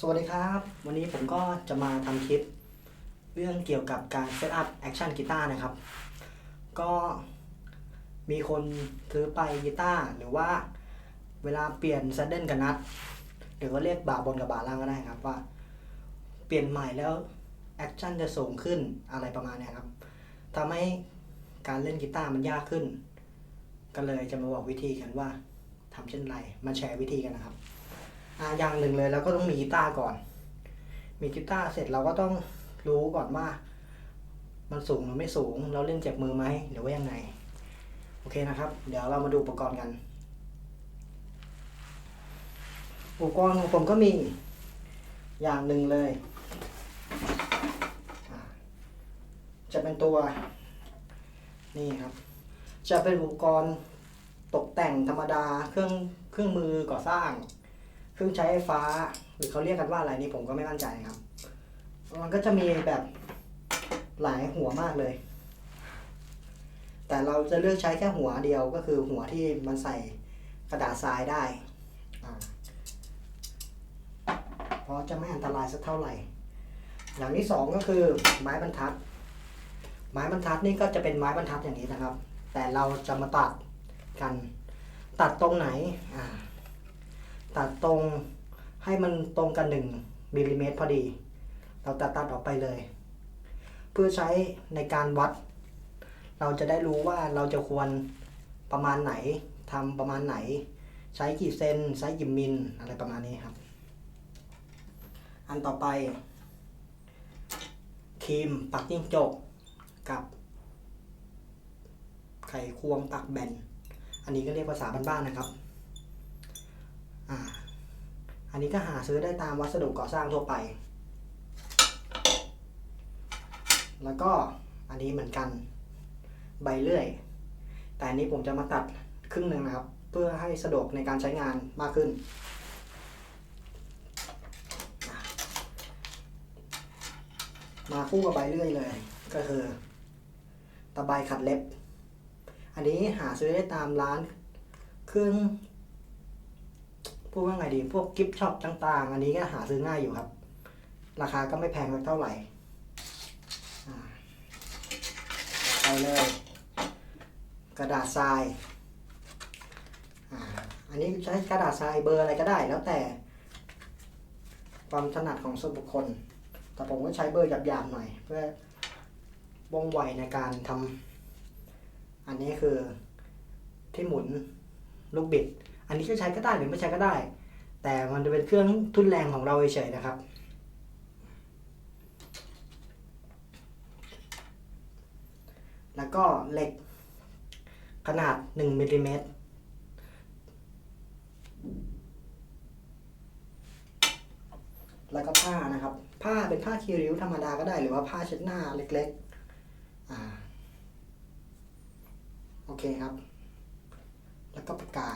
สวัสดีครับ วันนี้ผมก็จะมาทำคลิป เรื่องเกี่ยวกับการเซตอัพแอคชั่นกีตาร์นะครับ ก็มีคนซื้อไปกีตาร์หรือว่าเวลาเปลี่ยนแซดเดิลกับนัดหรือว่าเรียกบาบนกับบาล่างก็ได้ครับว่า เปลี่ยนใหม่แล้วแอคชั่นจะสูงขึ้นอะไรประมาณนี้ครับทำให้การเล่นกีตาร์มันยากขึ้น ก็เลยจะมาบอกวิธีกันว่าทำเช่นไรมาแชร์วิธีกันนะครับ อ่าอย่างหนึ่งเลยเราก็ต้องมีกีตาร์ก่อน มีกีตาร์เสร็จเราก็ต้องรู้ก่อนว่า มันสูงหรือไม่สูง เราเล่นเจ็บมือไหมหรือว่ายังไง โอเคนะครับ เดี๋ยวเรามาดูอุปกรณ์กัน อุปกรณ์ของผมก็มีอย่างหนึ่งเลย จะเป็นตัว นี่ครับ จะเป็นอุปกรณ์ตกแต่งธรรมดาเครื่องเครื่องมือก่อสร้าง เครื่องใช้ไฟฟ้า หรือเขาเรียกกันว่าอะไรนี่ผมก็ไม่มั่นใจครับ มันก็จะมีแบบหลายหัวมากเลย แต่เราจะเลือกใช้แค่หัวเดียวก็คือหัวที่มันใส่กระดาษทรายได้ เพราะจะไม่อันตรายสักเท่าไหร่ อย่างที่สองก็คือไม้บรรทัด ไม้บรรทัดนี่ก็จะเป็นไม้บรรทัดอย่างนี้นะครับ แต่เราจะมาตัดกัน ตัดตรงไหน อ่า ตัดตรงให้มันตรงกันหนึ่งมิลลิเมตรพอดี เราตัดตัดออกไปเลย เพื่อใช้ในการวัด เราจะได้รู้ว่าเราจะควรประมาณไหนทำประมาณไหน ใช้กี่เซนใช้กี่มิลอะไรประมาณนี้ครับ อันต่อไปครีมปักจิ้งจกกับ ไขควงปักแบน อันนี้ก็เรียกภาษาบ้านๆนะครับ อ่า อันนี้ก็หาซื้อได้ตามวัสดุก่อสร้างทั่วไป แล้วก็อันนี้เหมือนกันใบเลื่อย แต่อันนี้ผมจะมาตัดครึ่งหนึ่งนะครับ เพื่อให้สะดวกในการใช้งานมากขึ้น มาคู่กับใบเลื่อยเลย ก็คือ ตะไบขัดเล็บ อันนี้หาซื้อได้ตามร้านเครื่อง พูดว่าไงดี พวกกิฟช็อปต่าง ๆ อันนี้ก็หาซื้อง่ายอยู่ครับ ราคาก็ไม่แพงสักเท่าไหร่ไปเลย กระดาษทรายอันนี้ใช้กระดาษทรายเบอร์อะไรก็ได้แล้วแต่ ความถนัดของส่วนบุคคล แต่ผมก็ใช้เบอร์หยาบๆหน่อย เพื่อว่องไวในการทำอันนี้คือที่หมุนลูกบิด อันนี้จะใช้ก็ได้หรือไม่ใช้ก็ได้ แต่มันจะเป็นเครื่องทุนแรงของเราเฉยๆนะครับ แล้วก็เหล็กขนาด1มิลลิเมตรแล้วก็ผ้านะครับ ผ้าเป็นผ้าคีริ้วธรรมดาก็ได้หรือว่าผ้าเช็ดหน้าเล็กๆ อ่า โอเคครับ แล้วก็ปากกา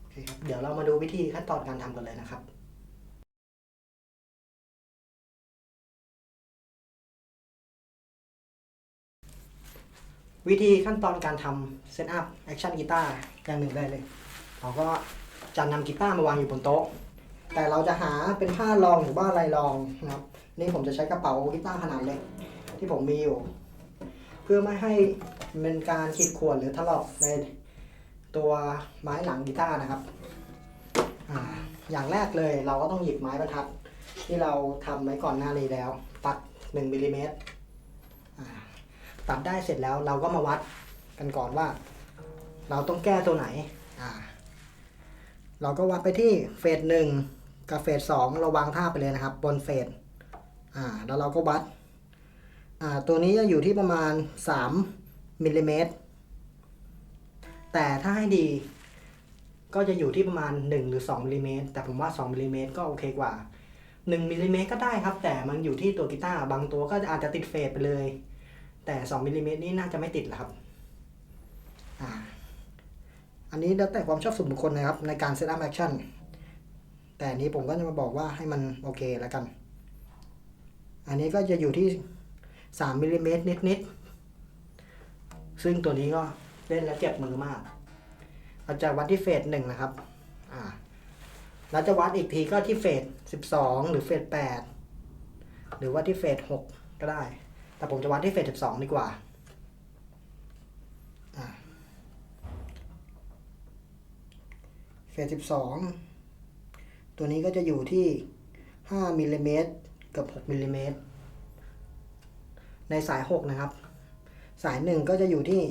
โอเค ครับเดี๋ยวเรามาดูวิธีขั้นตอนการทำกันเลยนะครับวิธีขั้นตอนการทำเซตอัพแอคชั่นกีตาร์อย่างหนึ่งได้เลย เราก็จะนำกีตาร์มาวางอยู่บนโต๊ะ แต่เราจะหาเป็นผ้ารองหรือว่าอะไรรองนะครับ นี่ผมจะใช้กระเป๋ากีตาร์ขนาดเล็กที่ผมมีอยู่ เพื่อไม่ให้เป็นการขีดข่วนหรือถลอกใน ตัวไม้หลังกีตาร์นะครับออย่างแรกเลยเราก็ต้องหยิบไม้บรรทัด ที่เราทำไว้ก่อนหน้านี้แล้ว ตัด1มิลลิเมตรตัดได้เสร็จแล้วเราก็มาวัดกันก่อนว่า เราต้องแก้ตัวไหน เราก็วัดไปที่เฟสหนึ่งกับเฟสสองเราวางท่าไปเลยนะครับ บนเฟสอ่าแล้วเราก็วัดอ่าตัวนี้จะอยู่ที่ประมาณ 3มิลลิเมตร แต่ถ้าให้ดี ก็จะอยู่ที่ประมาณ 1 หรือ2มิลลิเมตรแต่ผมว่า2มิลลิเมตรก็โอเคกว่า1มิลลิเมตรก็ได้ครับ แต่มันอยู่ที่ตัวกีตาร์บางตัวก็อาจจะติดเฟสไปเลย แต่2มิลลิเมตรนี่น่าจะไม่ติดแล้วครับอ่าอันนี้แล้วแต่ความชอบส่วนบุคคลนะครับ ในการเซตอัพแอคชั่นแต่นนี้ผมก็จะมาบอกว่าให้มันโอเคแล้วกัน อันนี้ก็จะอยู่ที่3มิลลิเมตรนิดๆซึ่งตัวนี้ก็ เล่นแล้วเจ็บมือมาก เราจะวัดที่เฟสหนึ่งนะครับ อ่า เราจะวัดอีกทีก็ที่เฟสสิบสองหรือเฟสแปดหรือว่าที่เฟสหกก็ได้ แต่ผมจะวัดที่เฟสสิบสองดีกว่าเฟสสิบสองตัวนี้ก็จะอยู่ที่ห้ามิลลิเมตรกับหกมิลลิเมตรในสายหกนะครับ สายหนึ่งก็จะอยู่ที่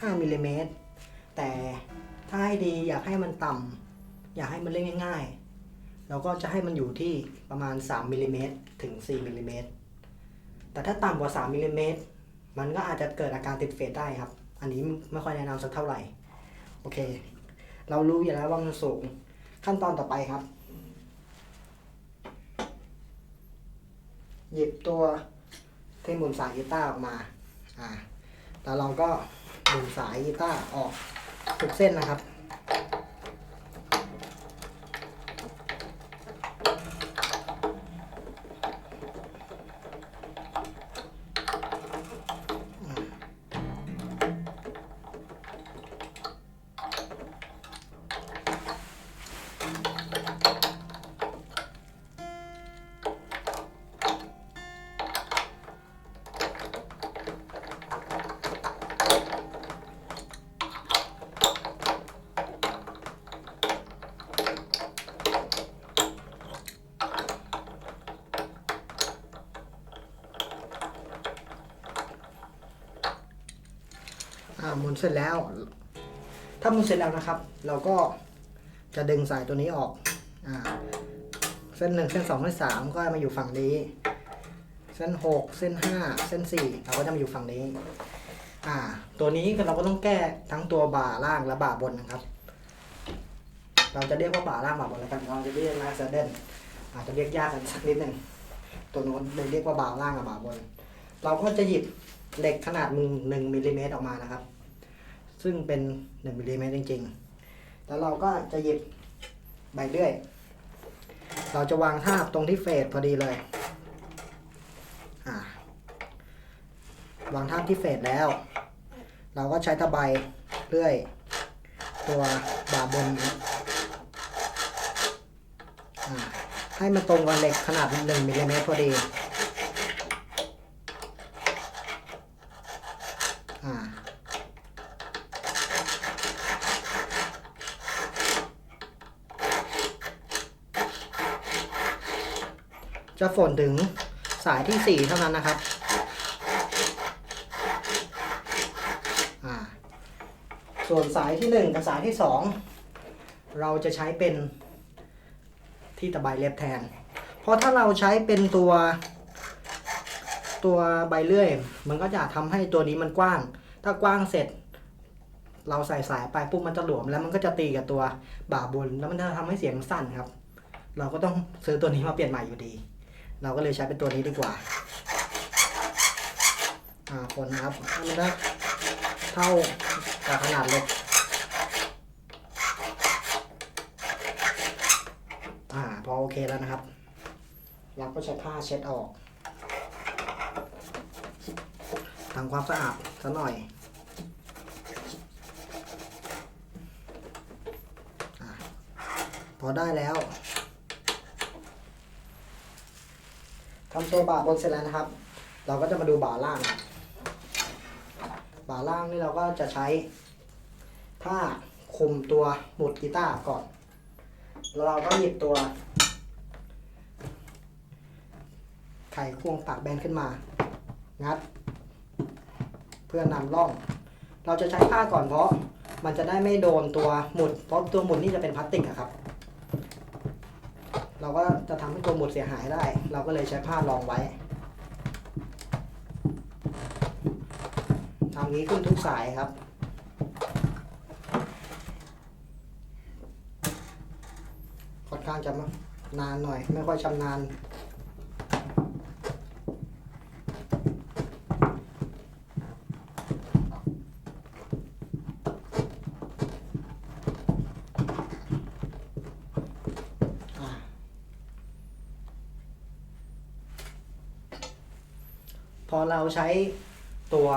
ห้ามิลลิเมตรแต่ถ้าให้ดีอยากให้มันต่ำอยากให้มันเล่นง่ายๆเราก็จะให้มันอยู่ที่ประมาณ3มิลลิเมตรถึง4มิลลิเมตรแต่ถ้าต่ำกว่า3มิลลิเมตรมันก็อาจจะเกิดอาการติดเฟสได้ครับ อันนี้ไม่ค่อยแนะนำสักเท่าไหร่ โอเค เรารู้อยู่แล้วว่ามันสูง ขั้นตอนต่อไปครับ หยิบตัวที่หมุนสายกีตาร์ออกมา อ่า แล้วเราก็ ดูสายกีตาร์ออกทุกเส้นนะครับ อ่าหมุนเสร็จแล้ว ถ้าหมุนเสร็จแล้วนะครับ เราก็จะดึงสายตัวนี้ออกอ่าเส้นหนึ่งเส้นสองเส้นสามก็มาอยู่ฝั่งนี้ เส้นหกเส้นห้าเส้นสี่เราก็จะมาอยู่ฝั่งนี้ อ่า ตัวนี้เราก็ต้องแก้ทั้งตัวบ่าล่างและบ่าบนนะครับ เราจะเรียกว่าบ่าล่างบ่าบนแล้วกันเราจะเรียกลาเซเดนอาจจะเรียกยากกันสักนิดหนึ่งตัวโน้นเลยเรียกว่าบ่าล่างกับบ่าบน เราก็จะหยิบเหล็กขนาดหนึ่งหนึ่งมิลลิเมตรออกมานะครับ ซึ่งเป็นหนึ่งมิลลิเมตรจริง ๆ แล้วเราก็จะหยิบใบเลื่อย เราจะวางทาบตรงที่เฟสพอดีเลยาวางทาบที่เฟสแล้ว เราก็ใช้ตะไบเลื่อย ตัวบาบนนี้ให้มันตรงกับเหล็กขนาดหนึ่งมิลลิเมตรพอดี จะฝนถึงสายที่สี่เท่านั้นนะครับอ่าส่วนสายที่หนึ่งกับสายที่สองเราจะใช้เป็นที่ตะไบเล็บแทน เพราะถ้าเราใช้เป็นตัวตัวใบเลื่อย มันก็จะทำให้ตัวนี้มันกว้าง ถ้ากว้างเสร็จ เราใส่สายไปปุ๊บมันจะหลวม แล้วมันก็จะตีกับตัวบ่าบน แล้วมันจะทำให้เสียงสั้นครับ เราก็ต้องซื้อตัวนี้มาเปลี่ยนใหม่อยู่ดี เราก็เลยใช้เป็นตัวนี้ดีกว่า อ่าคนนะครับให้มันได้เท่ากับขนาดเล็กอ่าพอโอเคแล้วนะครับ เราก็ใช้ผ้าเช็ดออกทำความสะอาดสักหน่อยอาพอได้แล้ว ทำตัวบ่าบนเสร็จแล้วนะครับ เราก็จะมาดูบ่าล่าง บ่าล่างนี่เราก็จะใช้ผ้าคลุมตัวหมุดกีตาร์ก่อน แล้วเราก็หยิบตัว ไขควงปากแบนขึ้นมา งัด เพื่อนำร่อง เราจะใช้ผ้าก่อนเพราะมันจะได้ไม่โดนตัวหมุด เพราะตัวหมุดนี่จะเป็นพลาสติกอะครับ เราก็จะทำให้ตัวหมุดเสียหายได้ เราก็เลยใช้ผ้ารองไว้ทำนี้ขึ้นทุกสายครับ ค่อนข้างจะนานหน่อย ไม่ค่อยชำนาญ อ่า พอเราใช้ตัว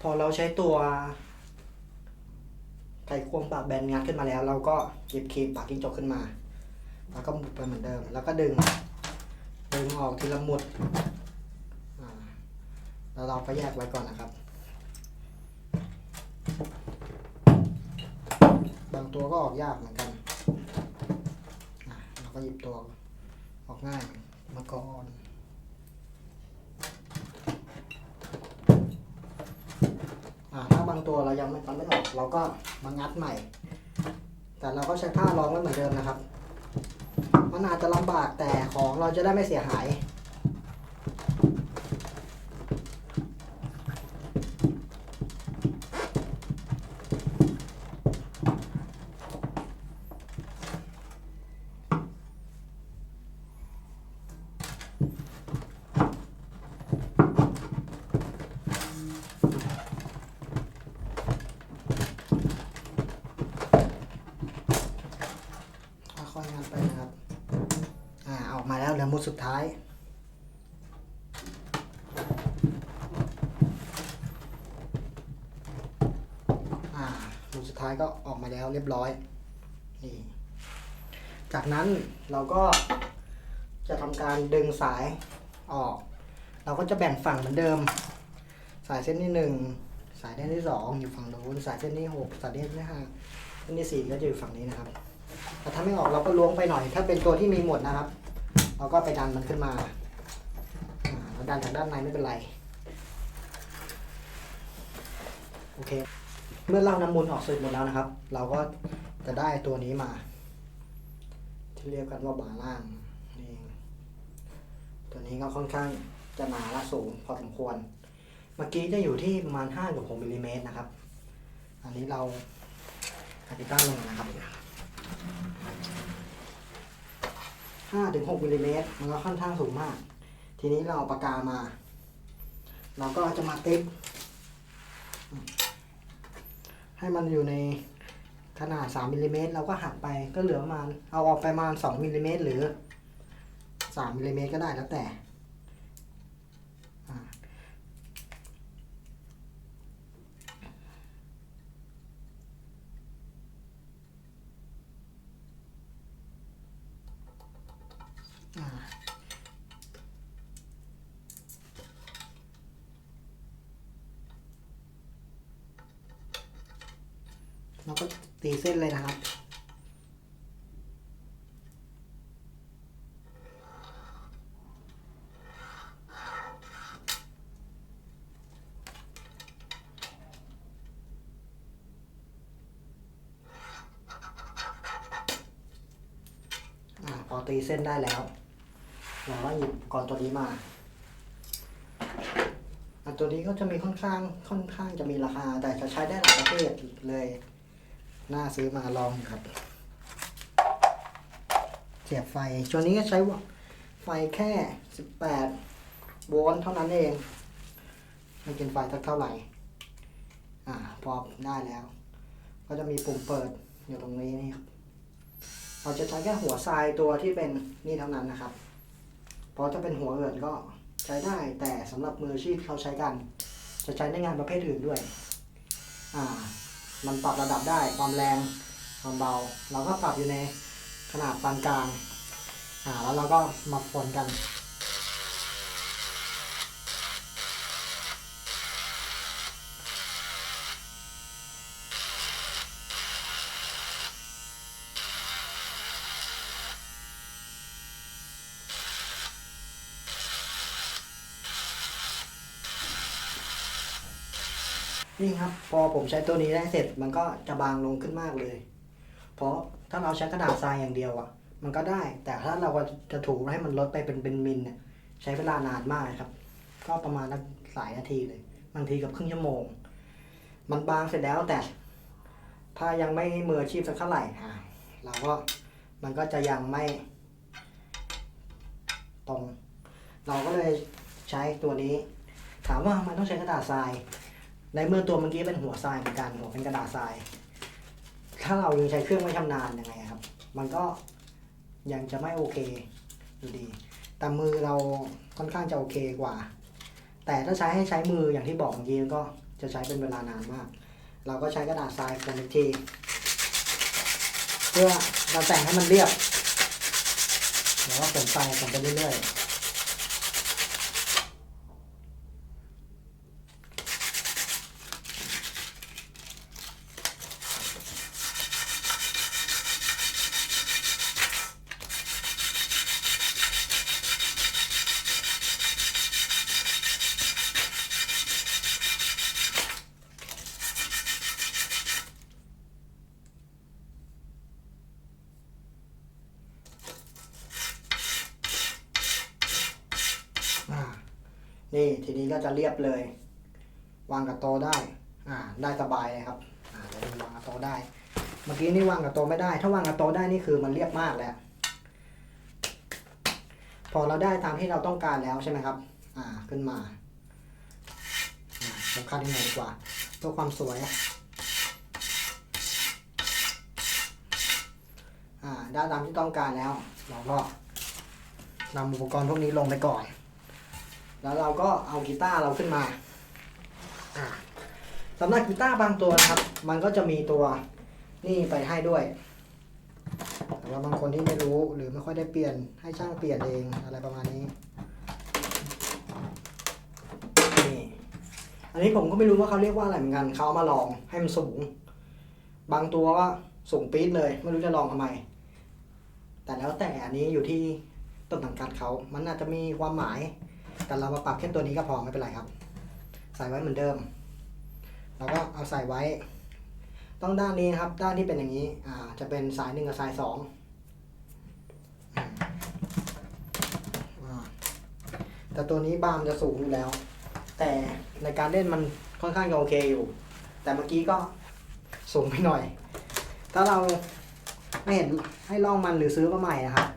พอเราใช้ตัวไขควงปากแบนงัดขึ้นมาแล้ว เราก็หยิบคมปากกิ้งจกขึ้นมา แล้วก็หมุดไปเหมือนเดิม แล้วก็ดึง ดึงออกทีละหมุดอ่าแล้วเราก็แยกไว้ก่อนนะครับ บางตัวก็ออกยากเหมือนกันอะเรา ก็หยิบตัวออกง่ายมาก่อนอ่าถ้าบางตัวเรายังไม่ฟันไม่ออกเราก็มางัดใหม่ แต่เราก็ใช้ผ้ารองไว้เหมือนเดิมนะครับ มันอาจจะลำบากแต่ของเราจะได้ไม่เสียหาย ค่อยๆงัดไปนะครับ อ่าออกมาแล้วเหลือมุดสุดท้ายอ่ามุดสุดท้ายก็ออกมาแล้วเรียบร้อยนี่จากนั้นเราก็จะทำการดึงสายออก เราก็จะแบ่งฝั่งเหมือนเดิม สายเส้นที่หนึ่งสายเส้นที่สองอยู่ฝั่งโน้นสายเส้นที่หกสายเส้นที่ห้าเส้นที่สี่ก็จะอยู่ฝั่งนี้นะครับ แต่ถ้าไม่ออกเราก็ล้วงไปหน่อย ถ้าเป็นตัวที่มีหมดนะครับ เราก็ไปดันมันขึ้นมาเราดันจากด้านในไม่เป็นไรโอเค เมื่อเราน้ำมูลออกสร็จหมดแล้วนะครับ เราก็จะได้ตัวนี้มา ที่เรียกกันว่าบาล่างนี่ตัวนี้ก็ค่อนข้างจะหนาและสูงพอสมควร เมื่อกี้จะอยู่ที่ประมาณ5กับ6มิลลิเมตรนะครับ อันนี้เราอธิบายลงนะครับ ห้าถึงหกมิลลิเมตรมันก็ค่อนข้างสูงมาก ทีนี้เราเอาปากกามา เราก็จะมาติ๊ก ให้มันอยู่ในขนาดสามมิลลิเมตรเราก็หักไปก็เหลือประมาณเอาออกไปประมาณสองมิลลิเมตรหรือสามมิลลิเมตรก็ได้แล้วแต่อ่าอ่า เราก็ตีเส้นเลยนะครับ อ่าพอ ตีเส้นได้แล้ว เราก็หยิบก่อนตัวนี้มาอันตัวนี้ก็จะมีค่อนข้างค่อนข้างจะมีราคา แต่จะใช้ได้หลายประเภทเลยน่าซื้อมาลองครับ เสียบไฟตัวนี้ก็ใช้ไฟแค่ 18 โวลต์เท่านั้นเอง ไม่กินไฟสักเท่าไหร่ อ่า พอได้แล้ว ก็จะมีปุ่มเปิดอยู่ตรงนี้นี่ครับ เราจะใช้แค่หัวทรายตัวที่เป็นนี่เท่านั้นนะครับ เพราะถ้าเป็นหัวเอิดก็ใช้ได้แต่สำหรับมืออาชีพเขาใช้กัน จะใช้ในงานประเภทอื่นด้วย อ่า มันปรับระดับได้ความแรงความเบา เราก็ปรับอยู่ในขนาดปานกลาง อ่า แล้วเราก็มาฝนกัน นี่ครับ พอผมใช้ตัวนี้ได้เสร็จมันก็จะบางลงขึ้นมากเลย เพราะถ้าเราใช้กระดาษทรายอย่างเดียวอะ มันก็ได้ แต่ถ้าเราจะถูให้มันลดไปเป็นเป็นมิลเนี่ยใช้เวลานานมากครับ ก็ประมาณหลายนาทีเลยบางทีกับครึ่งชั่วโมง มันบางเสร็จแล้วแต่ ถ้ายังไม่มืออาชีพสักเท่าไหร่อ่าเราก็มันก็จะยังไม่ตรง เราก็เลยใช้ตัวนี้ ถามว่าทำไมต้องใช้กระดาษทราย ในเมื่อตัวเมื่อกี้เป็นหัวทรายเหมือนกันหัวเป็นกระดาษทราย ถ้าเรายังใช้เครื่องไม่ชำนาญยังไงครับ มันก็ยังจะไม่โอเคอยู่ดี แต่มือเราค่อนข้างจะโอเคกว่า แต่ถ้าใช้ให้ใช้มืออย่างที่บอกเมื่อกี้ก็จะใช้เป็นเวลานานมาก เราก็ใช้กระดาษทรายคนอีกทีเพื่อเราแต่งให้มันเรียบแล้วก็ผมใส่ผมไปเรื่อยๆอ่า นี่ทีนี้ก็จะเรียบเลย วางกับโตได้ อ่า ได้สบายเลยครับ อ่าเดี๋ยววางกับโตได้ เมื่อกี้นี่วางกับโตไม่ได้ ถ้าวางกับโตได้นี่คือมันเรียบมากแล้วพอเราได้ตามที่เราต้องการแล้วใช่ไหมครับ อ่า ขึ้นมาอ่าผมคัดยังไงดีกว่าเพื่อความสวย อ่า ได้ตามที่ต้องการแล้ว เราก็นำอุปกรณ์พวกนี้ลงไปก่อน แล้วเราก็เอากีตาร์เราขึ้นมาอ่าสำหรับกีตาร์บางตัวนะครับ มันก็จะมีตัวนี่ไปให้ด้วยแต่ว่าบางคนที่ไม่รู้หรือไม่ค่อยได้เปลี่ยนให้ช่างเปลี่ยนเองอะไรประมาณนี้นี่อันนี้ผมก็ไม่รู้ว่าเขาเรียกว่าอะไรเหมือนกันเขาเอามาลองให้มันสูง บางตัวก็สูงปี๊ดเลย ไม่รู้จะลองทำไม แต่แล้วแต่อันนี้อยู่ที่ต้นสังกัดเขา มันอาจจะมีความหมาย แต่เรามาปรับแค่ตัวนี้ก็พอไม่เป็นไรครับ ใส่ไว้เหมือนเดิม เราก็เอาใส่ไว้ ต้องด้านนี้นะครับ ด้านที่เป็นอย่างนี้ อ่า จะเป็นสายหนึ่งกับสายสองอแต่ตัวนี้บามจะสูงอยู่แล้ว แต่ในการเล่นมันค่อนข้างจะโอเคอยู่ แต่เมื่อกี้ก็สูงไปหน่อย ถ้าเราไม่เห็นให้ลองมันหรือซื้อมาใหม่นะครับ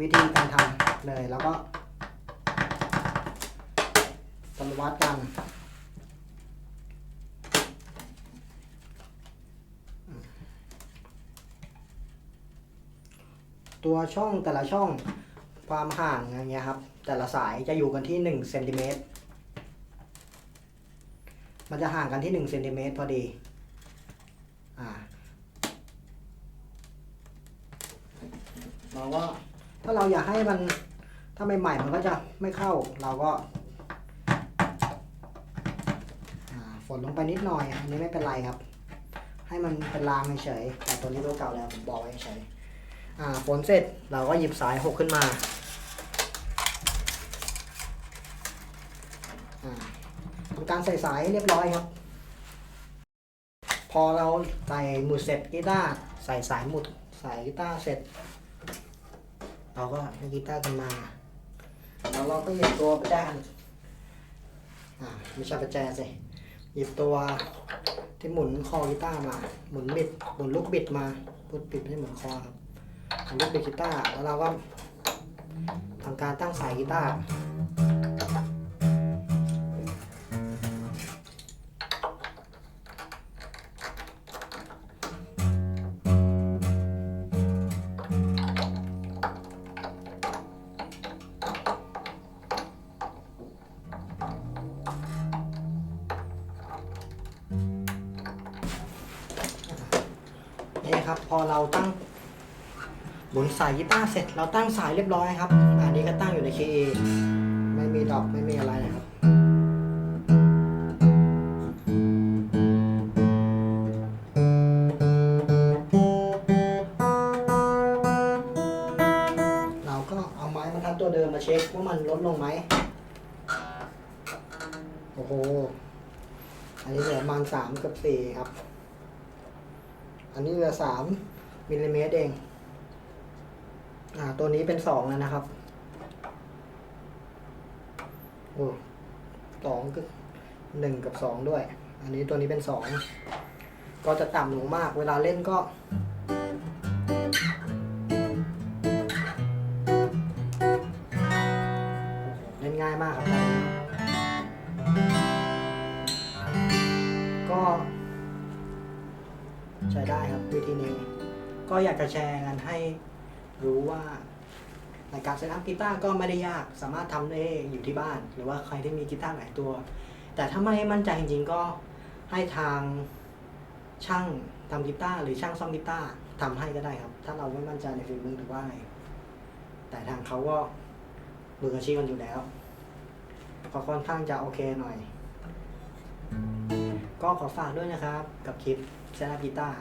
วิธีการทำเลยแล้วก็ สมวัดกันตัวช่องแต่ละช่องความห่างอย่างเงี้ยครับ แต่ละสายจะอยู่กันที่1เซนติเมตรมันจะห่างกันที่1เซนติเมตรพอดีอ่าเราก็ถ้าเราอยากให้มันถ้าใหม่ๆมันก็จะไม่เข้าเราก็อ่า ฝนลงไปนิดหน่อย อันนี้ไม่เป็นไรครับ ให้มันเป็นรางเฉยแต่ตัวนี้ตัวเก่าแล้วผมบอกไว้เฉยอ่าฝนเสร็จเราก็หยิบสายหกขึ้นมาทำการใส่สายเรียบร้อยครับ พอเราใส่หมุดเสร็จกีตาร์ใส่สายหมุดใส่กีตาร์เสร็จ เราก็ให้กีตาร์ขึ้นมาแล้วเราก็เหยิบตัวประแจนอ่าไม่ใช่ประแจสิ หยิบตัวที่หมุนคอกีตาร์มา หมุนบิด หมุนลูกบิดมาลูกบิดไม่ใช่หมุนคอครับหมุนลูกบิดกีตาร์แล้วเราก็ทำการตั้งสายกีตาร์ กีตาร์เสร็จเราตั้งสายเรียบร้อยครับ อันนี้ก็ตั้งอยู่ใน KA ไม่มีดอกไม่มีอะไรนะครับเราก็เอาไม้บรรทัดตัวเดิมมาเช็คว่ามันลดลงไหม โอ้โห อันนี้เหลือประมาณสามกับสี่ครับ อันนี้เหลือสามมิลลิเมตรเอง อ่า ตัวนี้เป็นสองแล้วนะครับ โอ้สองก็หนึ่งกับสองด้วย อันนี้ตัวนี้เป็นสอง ก็จะต่ำลงมาก เวลาเล่นก็เล่นง่ายมากครับตอนนี้ก็ใช้ได้ครับวิธีนี้ ก็อยากจะแชร์กันให้ รู้ว่าในการเซตอัพกีตาร์ก็ไม่ได้ยากสามารถทำได้อยู่ที่บ้าน หรือว่าใครที่มีกีตาร์หลายตัว แต่ถ้าไม่มั่นใจจริงๆก็ให้ทางช่างทำกีตาร์หรือช่างซ่อมกีตาร์ทำให้ก็ได้ครับ ถ้าเราไม่มั่นใจในฝีมือหรือว่าอะไรแต่ทางเขาก็มืออาชีพกันอยู่แล้วก็ค่อนข้างจะโอเคหน่อย ก็ขอฝากด้วยนะครับ กับคลิปเซนอัพกีตาร์